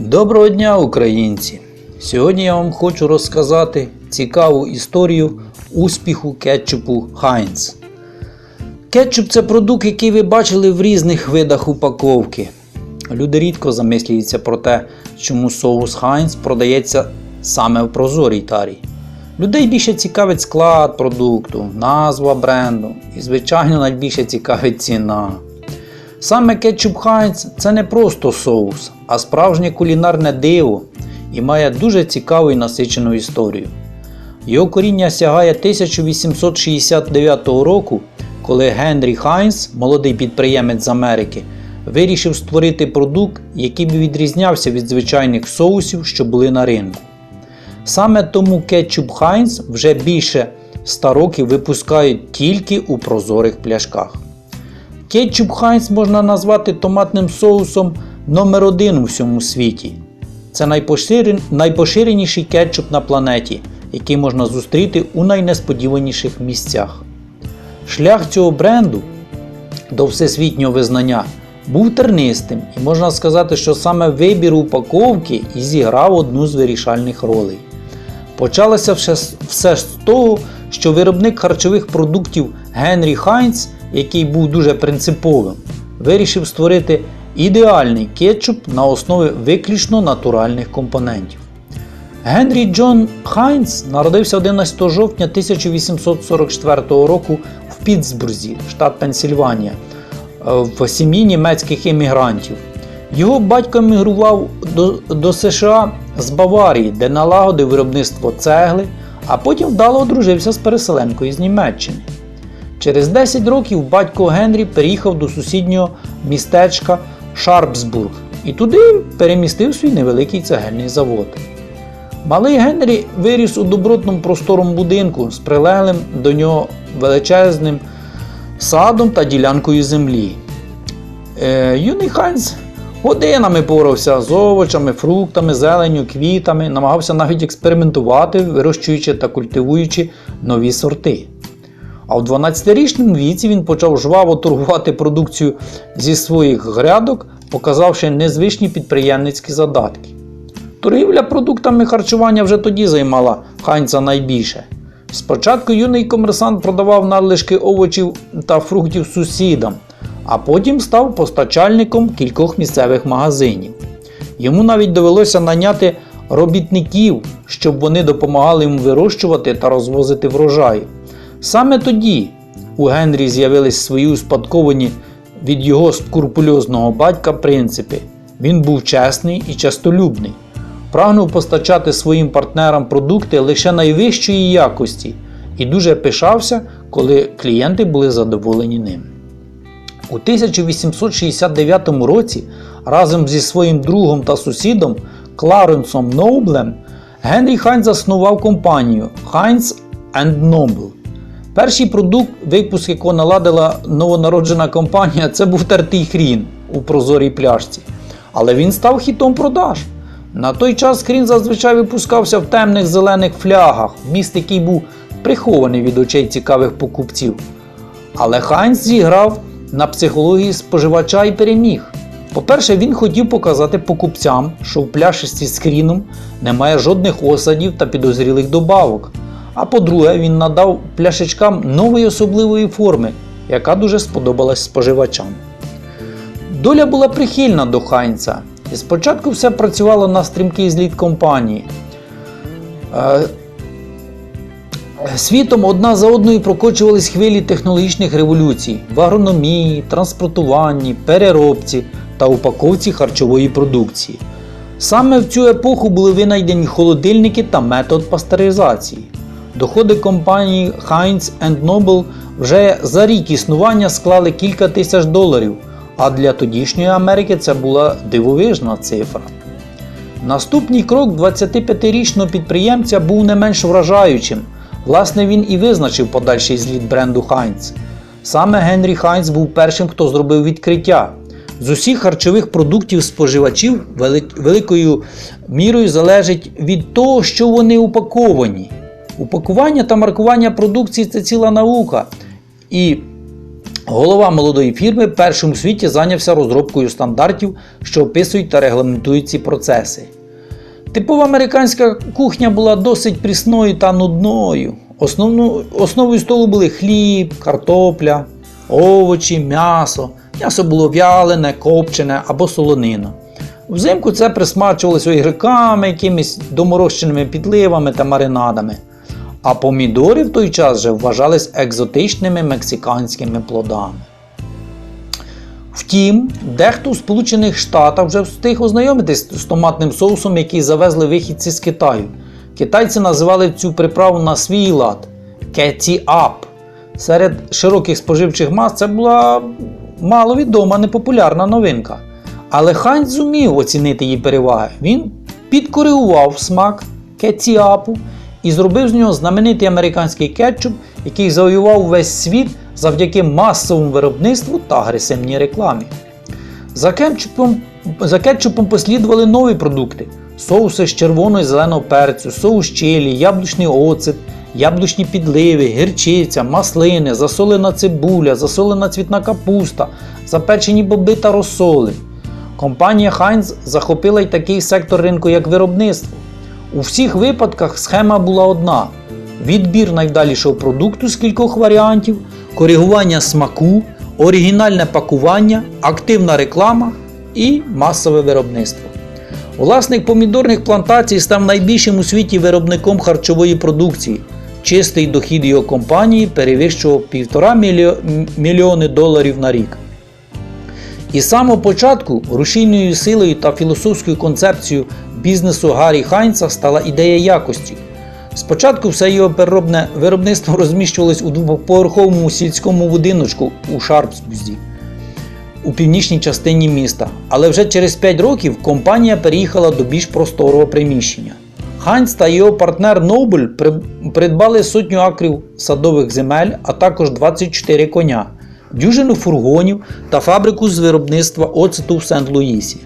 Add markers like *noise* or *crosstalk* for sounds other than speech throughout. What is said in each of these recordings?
Доброго дня, українці! Сьогодні я вам хочу розказати цікаву історію успіху кетчупу Heinz. Кетчуп це продукт, який ви бачили в різних видах упаковки. Люди рідко замислюються про те, чому соус Heinz продається саме в прозорій тарі. Людей більше цікавить склад продукту, назва бренду і, звичайно, найбільше цікавить ціна. Саме кетчуп Heinz це не просто соус, а справжнє кулінарне диво і має дуже цікаву і насичену історію. Його коріння сягає 1869 року, коли Генрі Хайнс, молодий підприємець з Америки, вирішив створити продукт, який би відрізнявся від звичайних соусів, що були на ринку. Саме тому кетчуп Хайнс вже більше 100 років випускають тільки у прозорих пляшках. Кетчуп Хайнс можна назвати томатним соусом номер один у всьому світі. Це найпоширеніший кетчуп на планеті, який можна зустріти у найнесподіваніших місцях. Шлях цього бренду до всесвітнього визнання був тернистим, і можна сказати, що саме вибір упаковки і зіграв одну з вирішальних ролей. Почалося все, все з того, що виробник харчових продуктів Генрі Хайнц, який був дуже принциповим, вирішив створити ідеальний кетчуп на основі виключно натуральних компонентів. Генрі Джон Хайнц народився 11 жовтня 1844 року в Пітсбурзі, штат Пенсільванія, в сім'ї німецьких емігрантів. Його батько емігрував до, до США з Баварії, де налагодив виробництво цегли, а потім вдало одружився з переселенкою з Німеччини. Через 10 років батько Генрі переїхав до сусіднього містечка Шарпсбург і туди перемістив свій невеликий цегельний завод. Малий Генрі виріс у добротному просторому будинку з прилеглим до нього величезним садом та ділянкою землі. Е, юний Хайнц годинами порався з овочами, фруктами, зеленню, квітами, намагався навіть експериментувати, вирощуючи та культивуючи нові сорти. А в 12-річному віці він почав жваво торгувати продукцію зі своїх грядок, показавши незвичні підприємницькі задатки. Торгівля продуктами харчування вже тоді займала Хайнца найбільше. Спочатку юний комерсант продавав надлишки овочів та фруктів сусідам, а потім став постачальником кількох місцевих магазинів. Йому навіть довелося наняти робітників, щоб вони допомагали йому вирощувати та розвозити врожай. Саме тоді у Генрі з'явились свої успадковані від його скрупульозного батька принципи. Він був чесний і частолюбний, прагнув постачати своїм партнерам продукти лише найвищої якості і дуже пишався, коли клієнти були задоволені ним. У 1869 році разом зі своїм другом та сусідом Кларенсом Ноублем Генрі Хайнц заснував компанію Heinz Noble. Перший продукт, випуск якого наладила новонароджена компанія, це був тертий хрін у прозорій пляшці. Але він став хітом продаж. На той час хрін зазвичай випускався в темних зелених флягах, міст, який був прихований від очей цікавих покупців. Але Хайнц зіграв на психології споживача і переміг. По-перше, він хотів показати покупцям, що в пляшечці з хріном немає жодних осадів та підозрілих добавок. А по-друге, він надав пляшечкам нової особливої форми, яка дуже сподобалась споживачам. Доля була прихильна до Хайнца, і спочатку все працювало на стрімкий зліт компанії. Е, Світом одна за одною прокочувались хвилі технологічних революцій в агрономії, транспортуванні, переробці та упаковці харчової продукції. Саме в цю епоху були винайдені холодильники та метод пастеризації. Доходи компанії Heinz Noble вже за рік існування склали кілька тисяч доларів, а для тодішньої Америки це була дивовижна цифра. Наступний крок 25-річного підприємця був не менш вражаючим. Власне, він і визначив подальший зліт бренду Heinz. Саме Генрі Хайнц був першим, хто зробив відкриття. З усіх харчових продуктів споживачів великою мірою залежить від того, що вони упаковані. Упакування та маркування продукції це ціла наука. І Голова молодої фірми першим у світі зайнявся розробкою стандартів, що описують та регламентують ці процеси. Типова американська кухня була досить прісною та нудною. Основну, основою столу були хліб, картопля, овочі, м'ясо. М'ясо було в'ялене, копчене або солонина. Взимку це присмачувалося огірками, якимись доморощеними підливами та маринадами. А помідори в той час вже вважались екзотичними мексиканськими плодами. Втім, дехто у Сполучених Штатах вже встиг ознайомитись з томатним соусом, який завезли вихідці з Китаю. Китайці називали цю приправу на свій лад кеті-ап. Серед широких споживчих мас це була маловідома непопулярна новинка. Але Хайнц зумів оцінити її переваги. Він підкоригував смак кетіапу і зробив з нього знаменитий американський кетчуп, який завоював весь світ завдяки масовому виробництву та агресивній рекламі. За кетчупом, за кетчупом послідували нові продукти: соуси з червоного і зеленого перцю, соус чилі, яблучний оцет, яблучні підливи, гірчиця, маслини, засолена цибуля, засолена цвітна капуста, запечені боби та розсоли. Компанія Heinz захопила й такий сектор ринку, як виробництво. У всіх випадках схема була одна: відбір найдалішого продукту з кількох варіантів, коригування смаку, оригінальне пакування, активна реклама і масове виробництво. Власник помідорних плантацій став найбільшим у світі виробником харчової продукції. Чистий дохід його компанії перевищував 1,5 мільйони доларів на рік. І з самого початку рушійною силою та філософською концепцією бізнесу Гаррі Хайнца стала ідея якості. Спочатку все його переробне виробництво *laughs* розміщувалось у двоповерховому сільському будиночку у Шарпсбузі у північній частині міста, але вже через 5 років компанія переїхала до більш просторого приміщення. Хайнц та його партнер Noble придбали сотню акрів садових земель, а також 24 коня, дюжину фургонів та фабрику з виробництва оцету в Сент-Луїсі.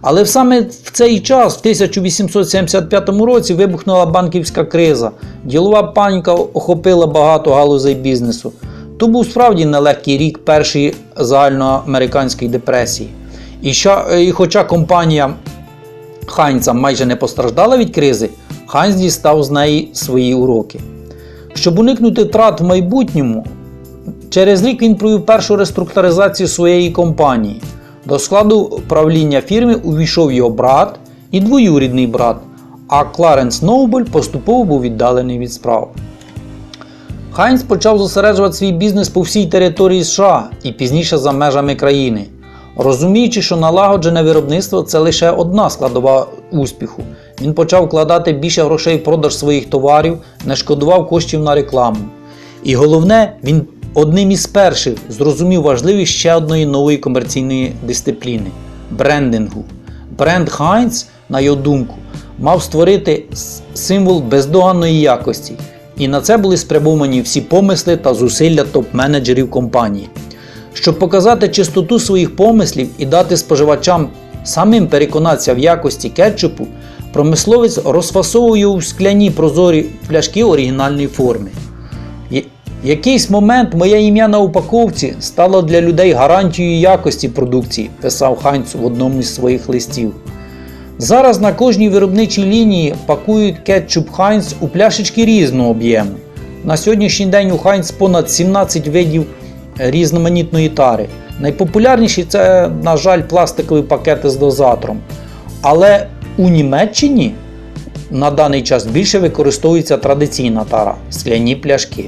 Але саме в цей час, в 1875 році, вибухнула банківська криза, ділова паніка охопила багато галузей бізнесу. То був справді нелегкий рік першої загальноамериканської депресії. І, що, і хоча компанія Хайнца майже не постраждала від кризи, Хайнц дістав з неї свої уроки. Щоб уникнути втрат в майбутньому, через рік він провів першу реструктуризацію своєї компанії. До складу правління фірми увійшов його брат і двоюрідний брат, а Кларенс Ноубель поступово був віддалений від справ. Хайнц почав зосереджувати свій бізнес по всій території США і пізніше за межами країни. Розуміючи, що налагоджене виробництво це лише одна складова успіху, він почав вкладати більше грошей в продаж своїх товарів, не шкодував коштів на рекламу. І головне, він одним із перших зрозумів важливість ще одної нової комерційної дисципліни брендингу. Бренд Heinz, на його думку, мав створити символ бездоганної якості. І на це були спрямовані всі помисли та зусилля топ-менеджерів компанії. Щоб показати чистоту своїх помислів і дати споживачам самим переконатися в якості кетчупу, промисловець розфасовує у скляні прозорі пляшки оригінальної форми. Якийсь момент моє ім'я на упаковці стало для людей гарантією якості продукції, писав Хайнц в одному із своїх листів. Зараз на кожній виробничій лінії пакують кетчуп Хайнц у пляшечки різного об'єму. На сьогоднішній день у Хайнц понад 17 видів різноманітної тари. Найпопулярніші це, на жаль, пластикові пакети з дозатором. Але у Німеччині на даний час більше використовується традиційна тара скляні пляшки.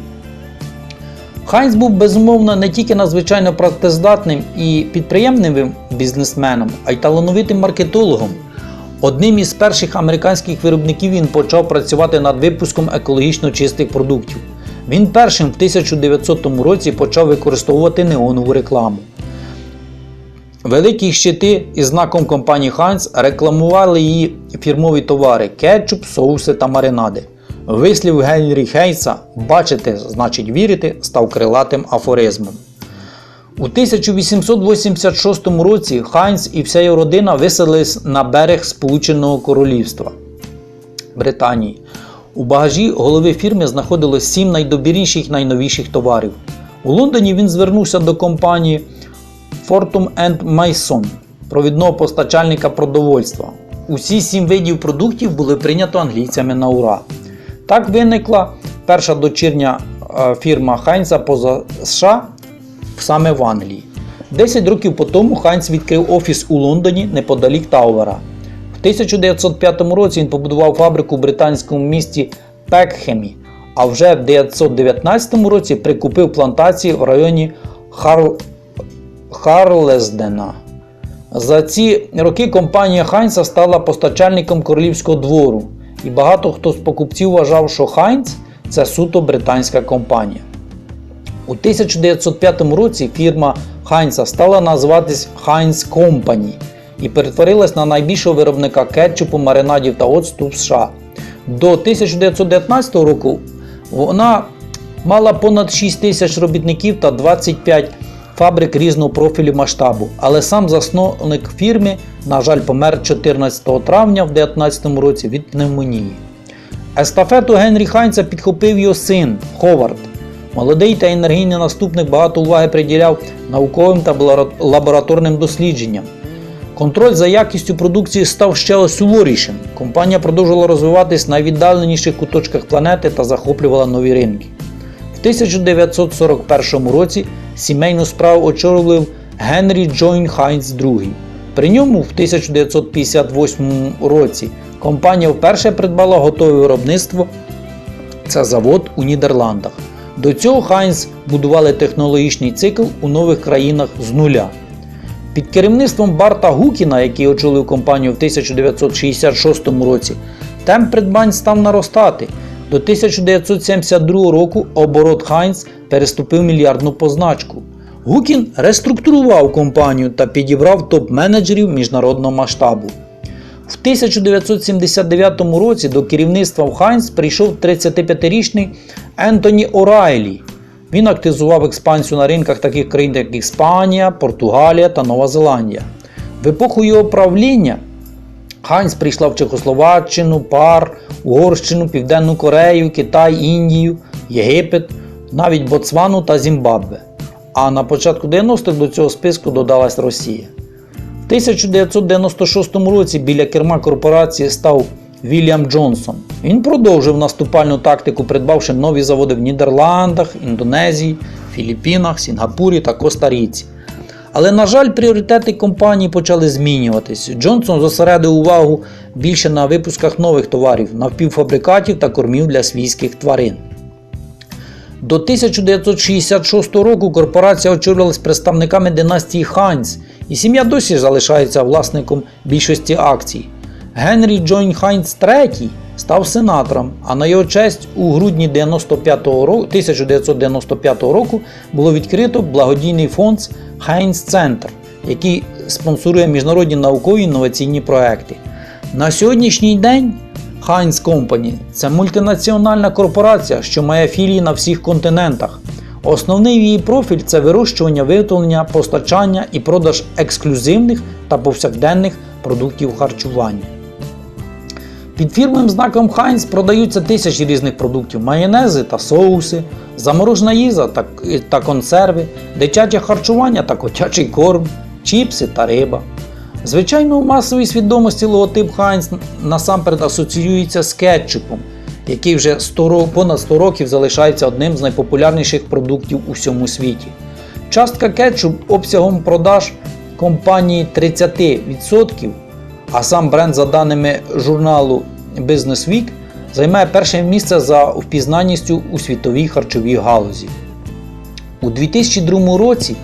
Хайнц був безумовно не тільки надзвичайно працездатним і підприємним бізнесменом, а й талановитим маркетологом. Одним із перших американських виробників він почав працювати над випуском екологічно чистих продуктів. Він першим в 1900 році почав використовувати неонову рекламу. Великі щити із знаком компанії Heinz рекламували її фірмові товари кетчуп, соуси та маринади. Вислів Генрі Хейса бачити, значить вірити, став крилатим афоризмом. У 1886 році Хайнц і вся його родина виселились на берег Сполученого Королівства Британії. У багажі голови фірми знаходилось сім найдобірніших найновіших товарів. У Лондоні він звернувся до компанії Fortum Mason, провідного постачальника продовольства. Усі сім видів продуктів були прийнято англійцями на ура. Так виникла перша дочірня е, фірма Хайнца поза США саме в Англії. 10 років по тому Хайнц відкрив офіс у Лондоні неподалік Тауера. В 1905 році він побудував фабрику в британському місті Пекхемі, а вже в 1919 році прикупив плантації в районі Харл... Харлездена. За ці роки компанія Хайнца стала постачальником королівського двору, і багато хто з покупців вважав, що Хайнц це суто британська компанія. У 1905 році фірма Хайнца стала називатись Heinz Company і перетворилась на найбільшого виробника кетчупу, маринадів та оцту в США. До 1919 року вона мала понад 6 тисяч робітників та 25 фабрик різного профілю масштабу, але сам засновник фірми, на жаль, помер 14 травня в 1919 році від пневмонії. Естафету Генрі Хайнца підхопив його син Ховард. Молодий та енергійний наступник багато уваги приділяв науковим та лабораторним дослідженням. Контроль за якістю продукції став ще суворішим. Компанія продовжувала розвиватись на найвіддаленіших куточках планети та захоплювала нові ринки. В 1941 році сімейну справу очолив Генрі Джойн Хайнц II. При ньому в 1958 році компанія вперше придбала готове виробництво. Це завод у Нідерландах. До цього Хайнц будували технологічний цикл у нових країнах з нуля. Під керівництвом Барта Гукіна, який очолив компанію в 1966 році, темп придбань став наростати. До 1972 року оборот Хайнц переступив мільярдну позначку. Гукін реструктурував компанію та підібрав топ-менеджерів міжнародного масштабу. В 1979 році до керівництва в Хайнц прийшов 35-річний Ентоні Орайлі. Він активізував експансію на ринках таких країн, як Іспанія, Португалія та Нова Зеландія. В епоху його правління Хайнц прийшла в Чехословаччину, Пар, Угорщину, Південну Корею, Китай, Індію, Єгипет, навіть Боцвану та Зімбабве. А на початку 90-х до цього списку додалась Росія. В 1996 році біля керма корпорації став Вільям Джонсон. Він продовжив наступальну тактику, придбавши нові заводи в Нідерландах, Індонезії, Філіппінах, Сінгапурі та Коста-Ріці. Але, на жаль, пріоритети компанії почали змінюватись. Джонсон зосередив увагу більше на випусках нових товарів, напівфабрикатів та кормів для свійських тварин. До 1966 року корпорація очолювалась представниками династії Хайнц, і сім'я досі залишається власником більшості акцій. Генрі Джойн Хайнц III став сенатором, а на його честь у грудні 95 року, 1995 року було відкрито благодійний фонд Хайнц Центр, який спонсорує міжнародні наукові інноваційні проекти. На сьогоднішній день Heinz Company – це мультинаціональна корпорація, що має філії на всіх континентах. Основний її профіль це вирощування, виготовлення, постачання і продаж ексклюзивних та повсякденних продуктів харчування. Під фірмовим знаком Heinz продаються тисячі різних продуктів: майонези та соуси, заморожена їжа та, та консерви, дитяче харчування та котячий корм, чіпси та риба. Звичайно, у масовій свідомості логотип Heinz насамперед асоціюється з кетчупом, який вже 100, понад 100 років залишається одним з найпопулярніших продуктів у всьому світі. Частка кетчуп обсягом продаж компанії 30%, а сам бренд, за даними журналу Business Week, займає перше місце за впізнаністю у світовій харчовій галузі. У 2002 році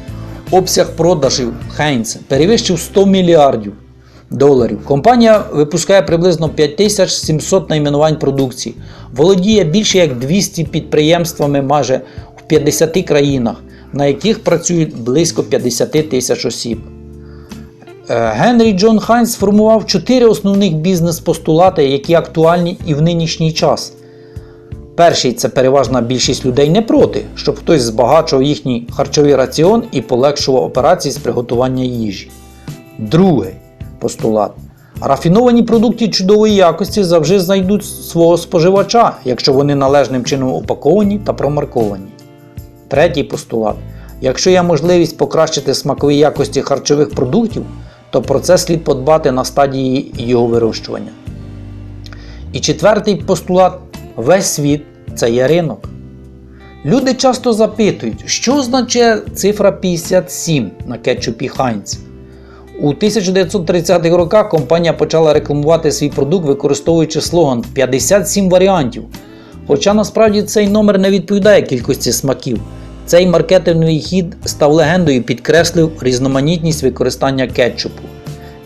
обсяг продажів Heinz перевищив 100 мільярдів доларів. Компанія випускає приблизно 5700 найменувань продукції, володіє більше як 200 підприємствами майже в 50 країнах, на яких працюють близько 50 тисяч осіб. Е, Генрі Джон Хайнс сформував чотири основних бізнес-постулати, які актуальні і в нинішній час. Перший це переважна більшість людей не проти, щоб хтось збагачував їхній харчовий раціон і полегшував операції з приготування їжі. Другий постулат. Рафіновані продукти чудової якості завжди знайдуть свого споживача, якщо вони належним чином упаковані та промарковані. Третій постулат. Якщо є можливість покращити смакові якості харчових продуктів, то про це слід подбати на стадії його вирощування. І четвертий постулат весь світ це є ринок. Люди часто запитують, що означає цифра 57 на кетчупі Heinz. У 1930-х роках компанія почала рекламувати свій продукт, використовуючи слоган 57 варіантів. Хоча насправді цей номер не відповідає кількості смаків. Цей маркетинговий хід став легендою підкреслив різноманітність використання кетчупу.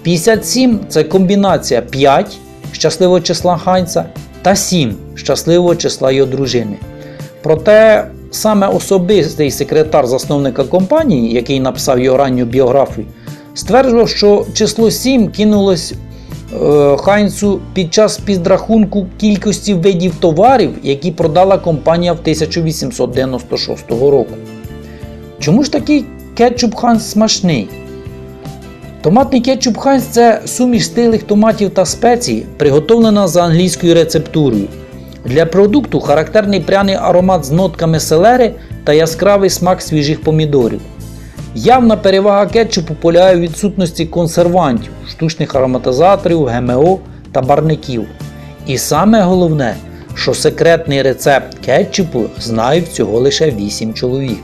57 це комбінація 5 щасливого числа Хайнца та 7 щасливого числа його дружини. Проте саме особистий секретар засновника компанії, який написав його ранню біографію, стверджував, що число 7 кинулось Хайнцу під час підрахунку кількості видів товарів, які продала компанія в 1896 року. Чому ж такий кетчуп Хайнц смачний? Томатний кетчуп Хайнц це суміш стилих томатів та спецій, приготовлена за англійською рецептурою. Для продукту характерний пряний аромат з нотками селери та яскравий смак свіжих помідорів. Явна перевага кетчупу полягає у відсутності консервантів, штучних ароматизаторів, ГМО та барників. І саме головне, що секретний рецепт кетчупу знають всього лише 8 чоловік.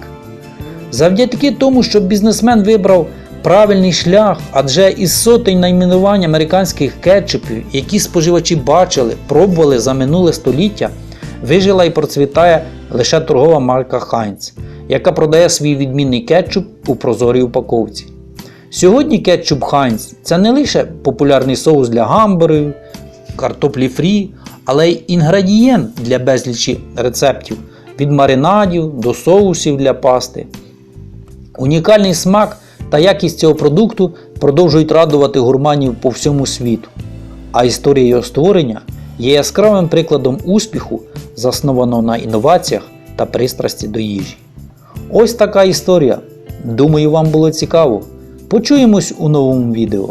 Завдяки тому, що бізнесмен вибрав правильний шлях, адже із сотень найменувань американських кетчупів, які споживачі бачили, пробували за минуле століття, вижила і процвітає лише торгова марка Heinz, яка продає свій відмінний кетчуп у прозорій упаковці. Сьогодні кетчуп Heinz – це не лише популярний соус для гамбургерів, картоплі фрі, але й інгредієнт для безлічі рецептів від маринадів до соусів для пасти. Унікальний смак та якість цього продукту продовжують радувати гурманів по всьому світу. А історія його створення є яскравим прикладом успіху, заснованого на інноваціях та пристрасті до їжі. Ось така історія. Думаю, вам було цікаво. Почуємось у новому відео.